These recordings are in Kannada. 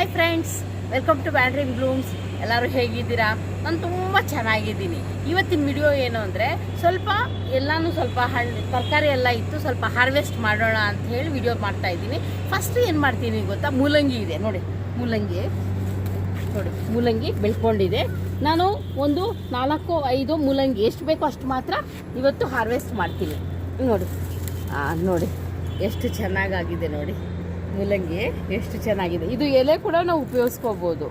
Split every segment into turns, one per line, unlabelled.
Hi friends welcome to bandring blooms ಎಲ್ಲರೂ ಹೇಗಿದ್ದೀರಾ? ನಾನು ತುಂಬ ಚೆನ್ನಾಗಿದ್ದೀನಿ. ಇವತ್ತಿನ ವಿಡಿಯೋ ಏನು ಅಂದರೆ, ಸ್ವಲ್ಪ ಎಲ್ಲನೂ ಸ್ವಲ್ಪ ಹಣ್ಣು ತರಕಾರಿ ಎಲ್ಲ ಇತ್ತು, ಸ್ವಲ್ಪ ಹಾರ್ವೆಸ್ಟ್ ಮಾಡೋಣ ಅಂತ ಹೇಳಿ ವಿಡಿಯೋ ಮಾಡ್ತಾ ಇದ್ದೀನಿ. ಫಸ್ಟ್ ಏನು ಮಾಡ್ತೀನಿ ಗೊತ್ತಾ? ಮೂಲಂಗಿ ಇದೆ. ನೋಡಿ, ಮೂಲಂಗಿ. ನೋಡಿ, ಮೂಲಂಗಿ ಬೆಳ್ಕೊಂಡಿದೆ. ನಾನು ಒಂದು ನಾಲ್ಕು, ಐದು ಮೂಲಂಗಿ, ಎಷ್ಟು ಬೇಕೋ ಅಷ್ಟು ಮಾತ್ರ ಇವತ್ತು ಹಾರ್ವೆಸ್ಟ್ ಮಾಡ್ತೀನಿ. ನೋಡಿ ನೋಡಿ, ಎಷ್ಟು ಚೆನ್ನಾಗಾಗಿದೆ ನೋಡಿ. ಮೂಲಂಗಿ ಎಷ್ಟು ಚೆನ್ನಾಗಿದೆ. ಇದು ಎಲೆ ಕೂಡ ನಾವು ಉಪಯೋಗಿಸ್ಕೋಬೋದು.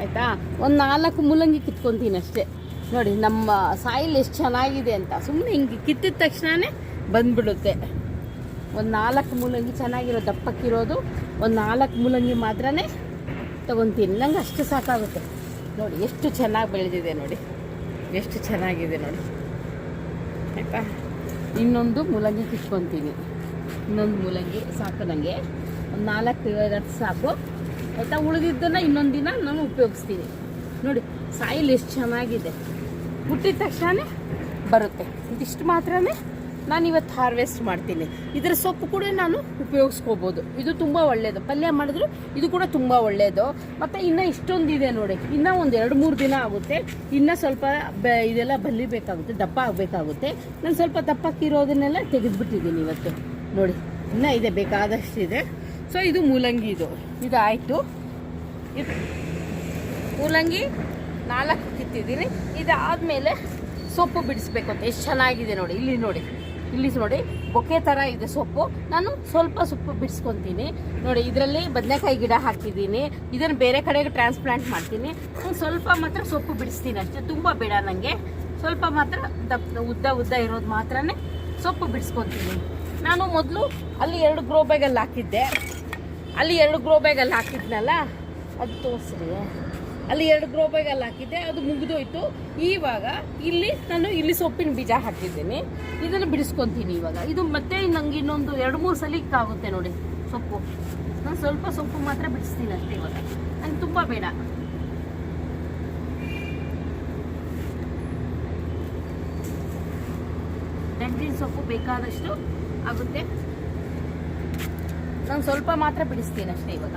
ಆಯಿತಾ? ಒಂದು ನಾಲ್ಕು ಮೂಲಂಗಿ ಕಿತ್ಕೊತೀನಿ ಅಷ್ಟೇ. ನೋಡಿ, ನಮ್ಮ ಸಾಯಿಲ್ ಎಷ್ಟು ಚೆನ್ನಾಗಿದೆ ಅಂತ. ಸುಮ್ಮನೆ ಹಿಂಗೆ ಕಿತ್ತಿದ ತಕ್ಷಣವೇ ಬಂದ್ಬಿಡುತ್ತೆ. ಒಂದು ನಾಲ್ಕು ಮೂಲಂಗಿ ಚೆನ್ನಾಗಿರೋ ದಪ್ಪಕ್ಕಿರೋದು, ಒಂದು ನಾಲ್ಕು ಮೂಲಂಗಿ ಮಾತ್ರನೇ ತೊಗೊತೀನಿ. ನಂಗೆ ಅಷ್ಟು ಸಾಕಾಗುತ್ತೆ. ನೋಡಿ, ಎಷ್ಟು ಚೆನ್ನಾಗಿ ಬೆಳೆದಿದೆ ನೋಡಿ. ಎಷ್ಟು ಚೆನ್ನಾಗಿದೆ ನೋಡಿ. ಆಯಿತಾ? ಇನ್ನೊಂದು ಮೂಲಂಗಿ ಕಿತ್ಕೊತೀನಿ. ಇನ್ನೊಂದು ಮೂಲಂಗಿ ಸಾಕು ನನಗೆ ಒಂದು ನಾಲ್ಕು ಐದು ಸಾಕು. ಆಯಿತಾ? ಉಳಿದಿದ್ದನ್ನು ಇನ್ನೊಂದು ದಿನ ನಾನು ಉಪಯೋಗಿಸ್ತೀನಿ ನೋಡಿ, ಸಾಯಿಲ್ ಎಷ್ಟು ಚೆನ್ನಾಗಿದೆ. ಹುಟ್ಟಿದ ತಕ್ಷಣ ಬರುತ್ತೆ. ಇದಿಷ್ಟು ಮಾತ್ರನೇ ನಾನು ಇವತ್ತು ಹಾರ್ವೆಸ್ಟ್ ಮಾಡ್ತೀನಿ. ಇದರ ಸೊಪ್ಪು ಕೂಡ ನಾನು ಉಪಯೋಗಿಸ್ಕೋಬೋದು. ಇದು ತುಂಬ ಒಳ್ಳೆಯದು ಪಲ್ಯ ಮಾಡಿದ್ರು ಇದು ಕೂಡ ತುಂಬ ಒಳ್ಳೆಯದು ಮತ್ತು ಇನ್ನೂ ಇಷ್ಟೊಂದಿದೆ ನೋಡಿ. ಇನ್ನೂ ಒಂದು ಎರಡು ಮೂರು ದಿನ ಆಗುತ್ತೆ. ಇನ್ನೂ ಸ್ವಲ್ಪ ಬೆ, ಇದೆಲ್ಲ ಬಲಿಬೇಕಾಗುತ್ತೆ, ದಪ್ಪ ಆಗಬೇಕಾಗುತ್ತೆ. ನಾನು ಸ್ವಲ್ಪ ದಪ್ಪಕ್ಕಿರೋದನ್ನೆಲ್ಲ ತೆಗೆದುಬಿಟ್ಟಿದ್ದೀನಿ ಇವತ್ತು. ನೋಡಿ, ಇನ್ನೂ ಇದೆ, ಬೇಕಾದಷ್ಟಿದೆ. ಸೊ ಇದು ಮೂಲಂಗಿ ಇದು. ಇದು ಆಯಿತು ಇದು ಮೂಲಂಗಿ ನಾಲ್ಕು ಕಿತ್ತಿದ್ದೀನಿ. ಇದಾದಮೇಲೆ ಸೊಪ್ಪು ಬಿಡಿಸ್ಬೇಕು ಅಂತ. ಎಷ್ಟು ಚೆನ್ನಾಗಿದೆ ನೋಡಿ. ಇಲ್ಲಿ ನೋಡಿ. ಇಲ್ಲಿ ನೋಡಿ. ಬೊಕ್ಕೆ ಥರ ಇದೆ ಸೊಪ್ಪು. ನಾನು ಸ್ವಲ್ಪ ಸೊಪ್ಪು ಬಿಡಿಸ್ಕೊತೀನಿ. ನೋಡಿ, ಇದರಲ್ಲಿ ಬದನೆಕಾಯಿ ಗಿಡ ಹಾಕಿದ್ದೀನಿ. ಇದನ್ನು ಬೇರೆ ಕಡೆಗೆ ಟ್ರಾನ್ಸ್ಪ್ಲಾಂಟ್ ಮಾಡ್ತೀನಿ. ಸ್ವಲ್ಪ ಮಾತ್ರ ಸೊಪ್ಪು ಬಿಡಿಸ್ತೀನಿ ಅಷ್ಟೇ. ತುಂಬ ಬೇಡ ನನಗೆ ಸ್ವಲ್ಪ ಮಾತ್ರ ದಪ್ಪ, ಉದ್ದ ಉದ್ದ ಇರೋದು ಮಾತ್ರನೇ ಸೊಪ್ಪು ಬಿಡಿಸ್ಕೊತೀನಿ. ನಾನು ಮೊದಲು ಅಲ್ಲಿ ಎರಡು ಗ್ರೋ ಬ್ಯಾಗಲ್ಲಿ ಹಾಕಿದ್ದೆ. ಅಲ್ಲಿ ಎರಡು ಗ್ರೋ ಬ್ಯಾಗಲ್ಲಿ ಹಾಕಿದ್ನಲ್ಲ? ಅದು ತೋರಿಸ್ರಿ. ಅಲ್ಲಿ ಎರಡು ಗ್ರೋ ಬ್ಯಾಗಲ್ಲಿ ಹಾಕಿದ್ದೆ, ಅದು ಮುಗಿದೋಯ್ತು. ಇವಾಗ ಇಲ್ಲಿ ನಾನು ಇಲ್ಲಿ ಸೊಪ್ಪಿನ ಬೀಜ ಹಾಕಿದ್ದೀನಿ. ಇದನ್ನು ಬಿಡಿಸ್ಕೊತೀನಿ ಇವಾಗ. ಇದು ಮತ್ತೆ ನಂಗೆ ಇನ್ನೊಂದು ಎರಡು ಮೂರು ಸಲ ಆಗುತ್ತೆ ನೋಡಿ ಸೊಪ್ಪು. ನಾನು ಸ್ವಲ್ಪ ಸೊಪ್ಪು ಮಾತ್ರ ಬಿಡಿಸ್ತೀನಿ ಅಷ್ಟೇ ಇವಾಗ. ನಂಗೆ ತುಂಬ ಬೇಡ. ಸೊಪ್ಪು ಬೇಕಾದಷ್ಟು ಆಗುತ್ತೆ. ನಾನು ಸ್ವಲ್ಪ ಮಾತ್ರ ಬಿಡಿಸ್ತೀನಿ ಅಷ್ಟೇ ಇವಾಗ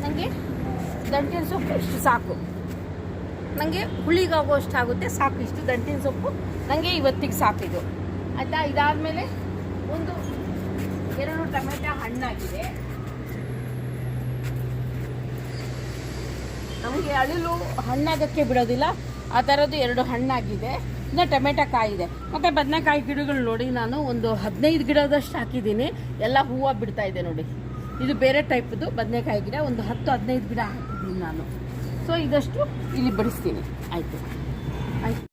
ನನಗೆ ದಂಟಿನ ಸೊಪ್ಪು ಇಷ್ಟು ಸಾಕು. ನನಗೆ ಹುಳಿಗಾಗುವಷ್ಟು ಆಗುತ್ತೆ ಸಾಕು ಇಷ್ಟು ದಂಟಿನ ಸೊಪ್ಪು. ನನಗೆ ಇವತ್ತಿಗೆ ಸಾಕಿದು ಆಯಿತಾ? ಇದಾದಮೇಲೆ ಒಂದು ಎರಡು ಟೊಮೆಟೊ ಹಣ್ಣಾಗಿದೆ. ನಮಗೆ ಅಳಿಲು ಹಣ್ಣಾಗಕ್ಕೆ ಬಿಡೋದಿಲ್ಲ. ಆ ಥರದ್ದು ಎರಡು ಹಣ್ಣಾಗಿದೆ. ಇನ್ನು ಟೊಮೆಟೊ ಕಾಯಿ ಇದೆ ಮತ್ತು ಬದನೆಕಾಯಿ ಗಿಡಗಳು ನೋಡಿ, ನಾನು ಒಂದು ಹದಿನೈದು ಗಿಡದಷ್ಟು ಹಾಕಿದ್ದೀನಿ. ಎಲ್ಲ ಹೂವು ಬಿಡ್ತಾ ಇದೆ ನೋಡಿ. ಇದು ಬೇರೆ ಟೈಪ್ದು ಬದನೆಕಾಯಿ ಗಿಡ. ಒಂದು ಹತ್ತು ಹದಿನೈದು ಗಿಡ ಹಾಕಿದ್ದೀನಿ ನಾನು. ಸೊ ಇದಷ್ಟು ಇಲ್ಲಿ ಬಡಿಸ್ತೀನಿ. ಆಯಿತು. ಆಯ್ತು.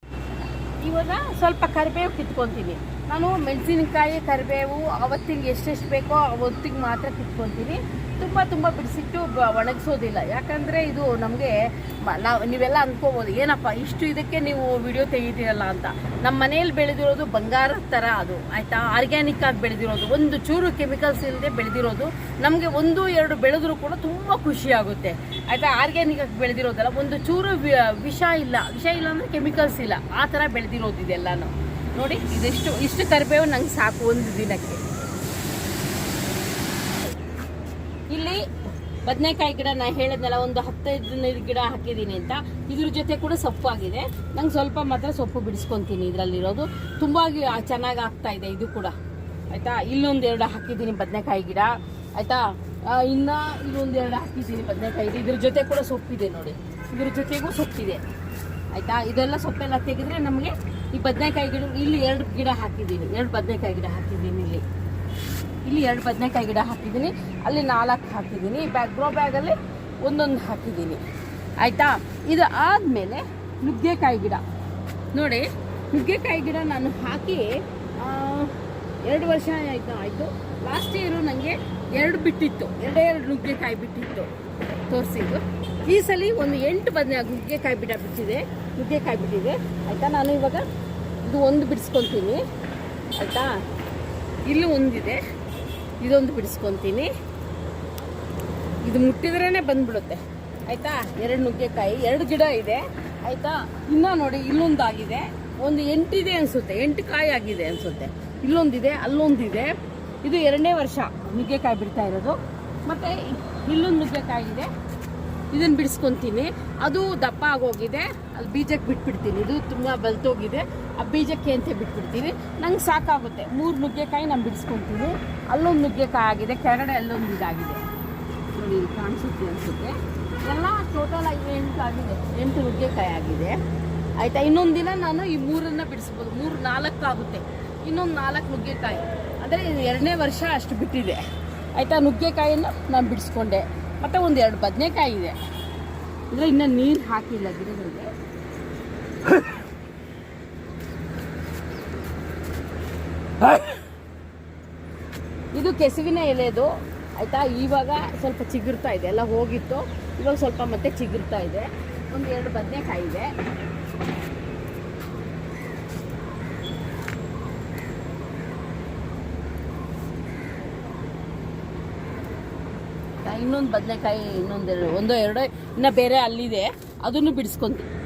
ಇವಾಗ ಸ್ವಲ್ಪ ಕರಿಬೇವು ಕಿತ್ಕೊತೀನಿ. ನಾನು ಮೆಣಸಿನಕಾಯಿ, ಕರಿಬೇವು, ಅವತ್ತಿಗೆ ಎಷ್ಟೆಷ್ಟು ಬೇಕೋ ಅವತ್ತಿಗೆ ಮಾತ್ರ ಕಿತ್ಕೊತೀನಿ. ತುಂಬ ತುಂಬ ಬಿಡಿಸಿಟ್ಟು ಒಣಗಿಸೋದಿಲ್ಲ. ಯಾಕಂದರೆ ಇದು ನಮಗೆ ನಾವು ನೀವೆಲ್ಲ ಅಂದ್ಕೋಬೋದು ಏನಪ್ಪ ಇಷ್ಟು ಇದಕ್ಕೆ ನೀವು ವಿಡಿಯೋ ತೆಗಿತೀರಲ್ಲ ಅಂತ. ನಮ್ಮ ಮನೆಯಲ್ಲಿ ಬೆಳೆದಿರೋದು ಬಂಗಾರದ ಥರ ಅದು, ಆಯಿತಾ? ಆರ್ಗ್ಯಾನಿಕ್ ಆಗಿ ಬೆಳೆದಿರೋದು, ಒಂದು ಚೂರು ಕೆಮಿಕಲ್ಸ್ ಇಲ್ಲದೆ ಬೆಳೆದಿರೋದು, ನಮಗೆ ಒಂದು, ಎರಡು ಬೆಳೆದರೂ ಕೂಡ ತುಂಬ ಖುಷಿ ಆಗುತ್ತೆ. ಆಯಿತಾ? ಆರ್ಗ್ಯಾನಿಕ್ ಆಗಿ ಬೆಳೆದಿರೋದಲ್ಲ, ಒಂದು ಚೂರು ವಿಷ ಇಲ್ಲ. ವಿಷ ಇಲ್ಲ ಅಂದರೆ ಕೆಮಿಕಲ್ಸ್ ಇಲ್ಲ. ಆ ಥರ ಬೆಳೆದಿರೋದು ಇದೆಲ್ಲನೂ. ನೋಡಿ, ಇದೆಷ್ಟು ಇಷ್ಟು ಕರಿಬೇವು ನಂಗೆ ಸಾಕು ಒಂದು ದಿನಕ್ಕೆ ಇಲ್ಲಿ ಬದನೆಕಾಯಿ ಗಿಡ ನಾ ಹೇಳಿದ್ನಲ್ಲ, ಒಂದು ಹತ್ತೈದು ಗಿಡ ಹಾಕಿದ್ದೀನಿ ಅಂತ. ಇದ್ರ ಜೊತೆ ಕೂಡ ಸೊಪ್ಪು ಆಗಿದೆ ನಂಗೆ ಸ್ವಲ್ಪ ಮಾತ್ರ ಸೊಪ್ಪು ಬಿಡಿಸ್ಕೊತೀನಿ ಇದರಲ್ಲಿರೋದು. ತುಂಬ ಚೆನ್ನಾಗಿ ಆಗ್ತಾ ಇದೆ ಇದು ಕೂಡ. ಆಯಿತಾ? ಇಲ್ಲೊಂದು ಎರಡು ಹಾಕಿದ್ದೀನಿ ಬದನೆಕಾಯಿ ಗಿಡ. ಆಯಿತಾ? ಇನ್ನು ಇಲ್ಲೊಂದು ಎರಡು ಹಾಕಿದ್ದೀನಿ ಬದನೆಕಾಯಿ ಇದ್ರ ಜೊತೆ ಕೂಡ ಸೊಪ್ಪಿದೆ ನೋಡಿ. ಇದ್ರ ಜೊತೆಗೂ ಸೊಪ್ಪಿದೆ. ಆಯಿತಾ? ಇದೆಲ್ಲ ಸೊಪ್ಪೆಲ್ಲ ತೆಗೆದ್ರೆ ನಮಗೆ ಈ ಬದನೆಕಾಯಿ ಗಿಡ, ಇಲ್ಲಿ ಎರಡು ಗಿಡ ಹಾಕಿದ್ದೀನಿ. ಎರಡು ಬದನೆಕಾಯಿ ಗಿಡ ಹಾಕಿದ್ದೀನಿ ಇಲ್ಲಿ. ಇಲ್ಲಿ ಎರಡು ಬದನೆಕಾಯಿ ಗಿಡ ಹಾಕಿದ್ದೀನಿ. ಅಲ್ಲಿ ನಾಲ್ಕು ಹಾಕಿದ್ದೀನಿ. ಬ್ಯಾಗ್ ಗ್ರೋ ಬ್ಯಾಗಲ್ಲಿ ಒಂದೊಂದು ಹಾಕಿದ್ದೀನಿ. ಆಯಿತಾ? ಇದು ಆದಮೇಲೆ ನುಗ್ಗೆಕಾಯಿ ಗಿಡ. ನೋಡಿ, ನುಗ್ಗೆಕಾಯಿ ಗಿಡ ನಾನು ಹಾಕಿ ಎರಡು ವರ್ಷ ಆಯಿತು ಆಯಿತು. ಲಾಸ್ಟ್ ಇಯರು ನನಗೆ ಎರಡು ಬಿಟ್ಟಿತ್ತು. ಎರಡೇ ಎರಡು ನುಗ್ಗೆಕಾಯಿ ಬಿಟ್ಟಿತ್ತು. ತೋರಿಸಿದ್ದು ಈ ಸಲ ಒಂದು ಎಂಟು ಬದನೆ ನುಗ್ಗೆಕಾಯಿ ಬಿಡ ಬಿಟ್ಟಿದೆ. ನುಗ್ಗೆಕಾಯಿ ಬಿಟ್ಟಿದೆ. ಆಯಿತಾ? ನಾನು ಇವಾಗ ಇದು ಒಂದು ಬಿಡಿಸ್ಕೊತೀನಿ ಆಯಿತಾ? ಇಲ್ಲೂ ಒಂದಿದೆ. ಇದೊಂದು ಬಿಡಿಸ್ಕೊತೀನಿ. ಇದು ಮುಟ್ಟಿದ್ರೇ ಬಂದ್ಬಿಡುತ್ತೆ. ಆಯಿತಾ? ಎರಡು ನುಗ್ಗೆಕಾಯಿ, ಎರಡು ಗಿಡ ಇದೆ. ಆಯಿತಾ? ಇನ್ನೂ ನೋಡಿ ಇಲ್ಲೊಂದಾಗಿದೆ. ಒಂದು ಎಂಟಿದೆ ಅನಿಸುತ್ತೆ. ಎಂಟು ಕಾಯಿ ಆಗಿದೆ ಅನಿಸುತ್ತೆ. ಇಲ್ಲೊಂದಿದೆ, ಅಲ್ಲೊಂದಿದೆ. ಇದು ಎರಡನೇ ವರ್ಷ ನುಗ್ಗೆಕಾಯಿ ಬಿಡ್ತಾ ಇರೋದು. ಮತ್ತು ಇಲ್ಲೊಂದು ನುಗ್ಗೆಕಾಯಿ ಇದೆ. ಇದನ್ನ ಬಿಡಿಸ್ಕೊತೀನಿ. ಅದು ದಪ್ಪ ಆಗೋಗಿದೆ. ಅಲ್ಲಿ ಬೀಜಕ್ಕೆ ಬಿಟ್ಬಿಡ್ತೀನಿ. ಇದು ತುಂಬ ಬಲ್ತೋಗಿದೆ. ಆ ಬೀಜಕ್ಕೆ ಅಂತ ಬಿಟ್ಬಿಡ್ತೀನಿ. ನಂಗೆ ಸಾಕಾಗುತ್ತೆ. ಮೂರು ನುಗ್ಗೆಕಾಯಿ ನಾನು ಬಿಡಿಸ್ಕೊತೀನಿ. ಅಲ್ಲೊಂದು ನುಗ್ಗೆಕಾಯಿ ಆಗಿದೆ. ಕೆಳಗಡೆ ಅಲ್ಲೊಂದು ಇದಾಗಿದೆ. ನೋಡಿ ಕಾಣಿಸುತ್ತೆ ಅನಿಸುತ್ತೆ. ಎಲ್ಲ ಟೋಟಲ್ ಆಗಿ ಎಂಟು ಆಗಿದೆ. ಎಂಟು ನುಗ್ಗೆಕಾಯಿ ಆಗಿದೆ. ಆಯಿತಾ? ಇನ್ನೊಂದು ದಿನ ನಾನು ಈ ಮೂರನ್ನು ಬಿಡಿಸ್ಬೋದು. ಮೂರು, ನಾಲ್ಕು ಆಗುತ್ತೆ. ಇನ್ನೊಂದು ನಾಲ್ಕು ನುಗ್ಗೆಕಾಯಿ. ಅಂದರೆ ಇದು ಎರಡನೇ ವರ್ಷ ಅಷ್ಟು ಬಿಟ್ಟಿದೆ. ಆಯಿತಾ? ನುಗ್ಗೆಕಾಯಿಯನ್ನು ನಾನು ಬಿಡಿಸ್ಕೊಂಡೆ. ಮತ್ತು ಒಂದು ಎರಡು ಬದನೆಕಾಯಿ ಇದೆ. ಅಂದರೆ ಇನ್ನೂ ನೀರು ಹಾಕಿಲ್ಲ ಗಿಡಗಳಿಗೆ. ಇದು ಕೆಸುವಿನ ಎಲೆದು, ಆಯ್ತಾ? ಇವಾಗ ಸ್ವಲ್ಪ ಚಿಗುರ್ತಾ ಇದೆ. ಎಲ್ಲ ಹೋಗಿತ್ತು. ಇವಾಗ ಸ್ವಲ್ಪ ಮತ್ತೆ ಚಿಗುರ್ತಾ ಇದೆ. ಒಂದು ಎರಡು ಬದನೆಕಾಯಿ ಇದೆ. ಇನ್ನೊಂದು ಬದನೆಕಾಯಿ ಇನ್ನೊಂದೆರಡು ಒಂದೋ ಎರಡೋ, ಇನ್ನು ಬೇರೆ ಅಲ್ಲಿದೆ. ಅದನ್ನು ಬಿಡಿಸ್ಕೊಂತೀನಿ.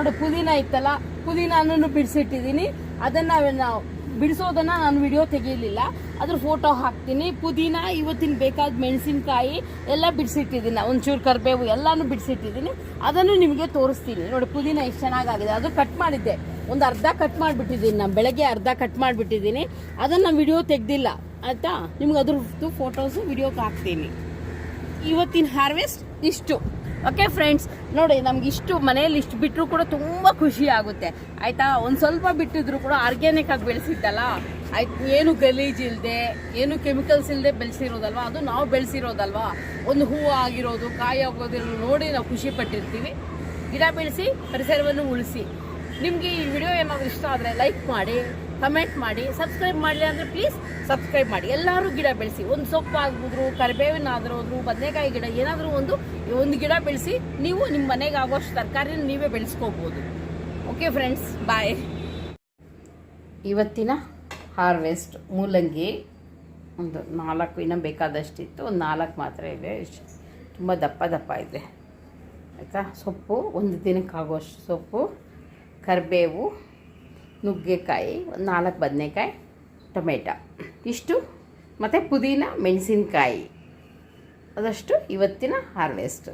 ನೋಡು, ಪುದೀನ ಇತ್ತಲ್ಲ ಪುದೀನನೂ ಬಿಡಿಸಿಟ್ಟಿದ್ದೀನಿ. ಅದನ್ನು ನಾವು ಬಿಡಿಸೋದನ್ನು ನಾನು ವಿಡಿಯೋ ತೆಗೀಲಿಲ್ಲ. ಅದ್ರ ಫೋಟೋ ಹಾಕ್ತೀನಿ. ಪುದೀನ ಇವತ್ತಿನ ಬೇಕಾದ ಮೆಣಸಿನ್ಕಾಯಿ ಎಲ್ಲ ಬಿಡಿಸಿಟ್ಟಿದ್ದೀನಿ ಒಂಚೂರು ಕರಿಬೇವು ಎಲ್ಲನೂ ಬಿಡಿಸಿಟ್ಟಿದ್ದೀನಿ. ಅದನ್ನು ನಿಮಗೆ ತೋರಿಸ್ತೀನಿ. ನೋಡಿ, ಪುದೀನ ಎಷ್ಟು ಚೆನ್ನಾಗಾಗಿದೆ. ಅದು ಕಟ್ ಮಾಡಿದ್ದೆ. ಒಂದು ಅರ್ಧ ಕಟ್ ಮಾಡಿಬಿಟ್ಟಿದ್ದೀನಿ ನಾನು. ಬೆಳಗ್ಗೆ ಅರ್ಧ ಕಟ್ ಮಾಡಿಬಿಟ್ಟಿದ್ದೀನಿ. ಅದನ್ನು ವಿಡಿಯೋ ತೆಗೆದಿಲ್ಲ. ಆಯಿತಾ? ನಿಮ್ಗೆ ಅದ್ರದ್ದು ಫೋಟೋಸು ವಿಡಿಯೋಗೆ ಹಾಕ್ತೀನಿ. ಇವತ್ತಿನ ಹಾರ್ವೆಸ್ಟ್ ಇಷ್ಟು. ಓಕೆ ಫ್ರೆಂಡ್ಸ್ ನೋಡಿ, ನಮ್ಗೆ ಇಷ್ಟು ಮನೆಯಲ್ಲಿ ಇಷ್ಟು ಬಿಟ್ಟರು ಕೂಡ ತುಂಬ ಖುಷಿ ಆಗುತ್ತೆ. ಆಯಿತಾ? ಒಂದು ಸ್ವಲ್ಪ ಬಿಟ್ಟಿದ್ರು ಕೂಡ ಆರ್ಗ್ಯಾನಿಕ್ ಆಗಿ ಬೆಳೆಸಿದ್ದಲ್ಲ? ಆಯ್ತು, ಏನು ಗಲೀಜ್ ಇಲ್ಲದೆ ಏನು ಕೆಮಿಕಲ್ಸ್ ಇಲ್ಲದೆ ಬೆಳೆಸಿರೋದಲ್ವಾ? ಅದು ನಾವು ಬೆಳೆಸಿರೋದಲ್ವಾ? ಒಂದು ಹೂವು ಆಗಿರೋದು, ಕಾಯಿ ಆಗೋದಿರೋ ನೋಡಿ ನಾವು ಖುಷಿ ಪಟ್ಟಿರ್ತೀವಿ. ಗಿಡ ಬೆಳೆಸಿ, ಪರಿಸರವನ್ನು ಉಳಿಸಿ. ನಿಮಗೆ ಈ ವಿಡಿಯೋ ಏನಾದರೂ ಇಷ್ಟ ಆದರೆ ಲೈಕ್ ಮಾಡಿ. ಕಮೆಂಟ್ ಮಾಡಿ ಸಬ್ಸ್ಕ್ರೈಬ್ ಮಾಡಲಿ ಅಂದರೆ ಪ್ಲೀಸ್ ಸಬ್ಸ್ಕ್ರೈಬ್ ಮಾಡಿ. ಎಲ್ಲರೂ ಗಿಡ ಬೆಳೆಸಿ, ಒಂದು ಸೊಪ್ಪು ಆಗ್ಬೋದು ಕರಿಬೇವಿನಾದರೂ ಬದನೆಕಾಯಿ ಗಿಡ ಏನಾದರೂ ಒಂದು ಒಂದು ಗಿಡ ಬೆಳೆಸಿ, ನೀವು ನಿಮ್ಮ ಮನೆಗೆ ಆಗೋಷ್ಟು ತರಕಾರಿನ ನೀವೇ ಬೆಳೆಸ್ಕೋಬೋದು. ಓಕೆ ಫ್ರೆಂಡ್ಸ್ ಬಾಯ್ ಇವತ್ತಿನ ಹಾರ್ವೆಸ್ಟ್ ಮೂಲಂಗಿ ಒಂದು ನಾಲ್ಕು ಇನ್ನೂ ಬೇಕಾದಷ್ಟಿತ್ತು, ಒಂದು ನಾಲ್ಕು ಮಾತ್ರ ಇದೆ. ತುಂಬ ದಪ್ಪ ದಪ್ಪ ಇದೆ. ಆಯಿತಾ? ಸೊಪ್ಪು, ಒಂದು ದಿನಕ್ಕೆ ಆಗೋಷ್ಟು ಸೊಪ್ಪು, ಕರಿಬೇವು. ನುಗ್ಗೆಕಾಯಿ ಒಂದು ನಾಲ್ಕು ಬದನೆಕಾಯಿ ಟೊಮೆಟೊ. ಇಷ್ಟು. ಮತ್ತು ಪುದೀನ ಮೆಣಸಿನಕಾಯಿ. ಅದಷ್ಟು ಇವತ್ತಿನ ಹಾರ್ವೆಸ್ಟ್